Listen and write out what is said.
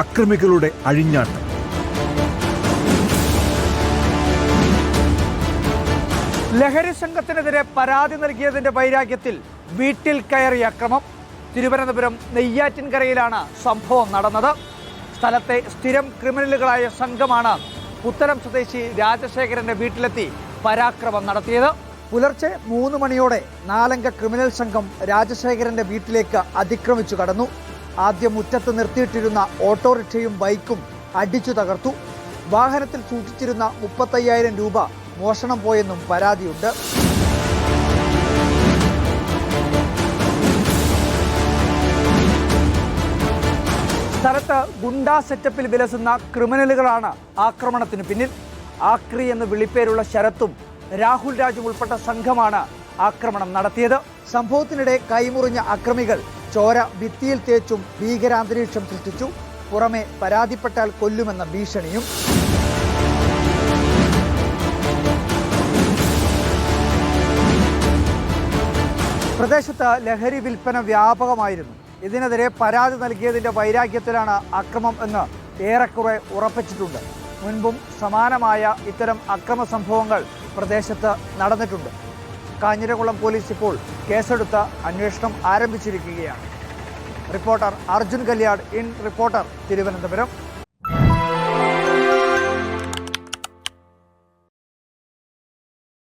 അക്രമികളുടെ അഴിഞ്ഞാട്ടം. ലഹരി സംഘത്തിനെതിരെ പരാതി നൽകിയതിന്റെ വൈരാഗ്യത്തിൽ വീട്ടിൽ കയറിയ അക്രമം. തിരുവനന്തപുരം നെയ്യാറ്റിൻകരയിലാണ് സംഭവം നടന്നത്. സ്ഥലത്തെ സ്ഥിരം ക്രിമിനലുകളായ സംഘമാണ് ഉത്തരം സ്വദേശി രാജശേഖരന്റെ വീട്ടിലെത്തി പരാക്രമം നടത്തിയത്. പുലർച്ചെ മൂന്ന് മണിയോടെ നാലംഗ ക്രിമിനൽ സംഘം രാജശേഖരന്റെ വീട്ടിലേക്ക് അതിക്രമിച്ചു കടന്നു. ആദ്യം മുറ്റത്ത് നിർത്തിയിട്ടിരുന്ന ഓട്ടോറിക്ഷയും ബൈക്കും അടിച്ചു തകർത്തു. വാഹനത്തിൽ സൂക്ഷിച്ചിരുന്ന മുപ്പത്തയ്യായിരം രൂപ മോഷണം പോയെന്നും പരാതിയുണ്ട്. സ്ഥലത്ത് ഗുണ്ടാ സെറ്റപ്പിൽ വിലസുന്ന ക്രിമിനലുകളാണ് ആക്രമണത്തിന് പിന്നിൽ. ആക്രി എന്ന് വിളിപ്പേരുള്ള ശരത്തും രാഹുൽ രാജും ഉൾപ്പെട്ട സംഘമാണ് ആക്രമണം നടത്തിയത്. സംഭവത്തിനിടെ കൈമുറിഞ്ഞ അക്രമികൾ ചോര ഭിത്തിയിൽ തേച്ചും ഭീകരാന്തരീക്ഷം സൃഷ്ടിച്ചു. പുറമെ പരാതിപ്പെട്ടാൽ കൊല്ലുമെന്ന ഭീഷണിയും. പ്രദേശത്ത് ലഹരി വിൽപ്പന വ്യാപകമായിരുന്നു. ഇതിനെതിരെ പരാതി നൽകിയതിന്റെ വൈരാഗ്യത്തിലാണ് അക്രമം എന്ന് ഏറെക്കുറെ ഉറപ്പിച്ചിട്ടുണ്ട്. മുൻപും സമാനമായ ഇത്തരം അക്രമ സംഭവങ്ങൾ പ്രദേശത്ത് നടന്നിട്ടുണ്ട്. കാഞ്ഞിരകുളം പോലീസ് ഇപ്പോൾ കേസെടുത്ത് അന്വേഷണം ആരംഭിച്ചിരിക്കുകയാണ്. Reporter Arjun Kalyad in reporter Thiruvananthapuram.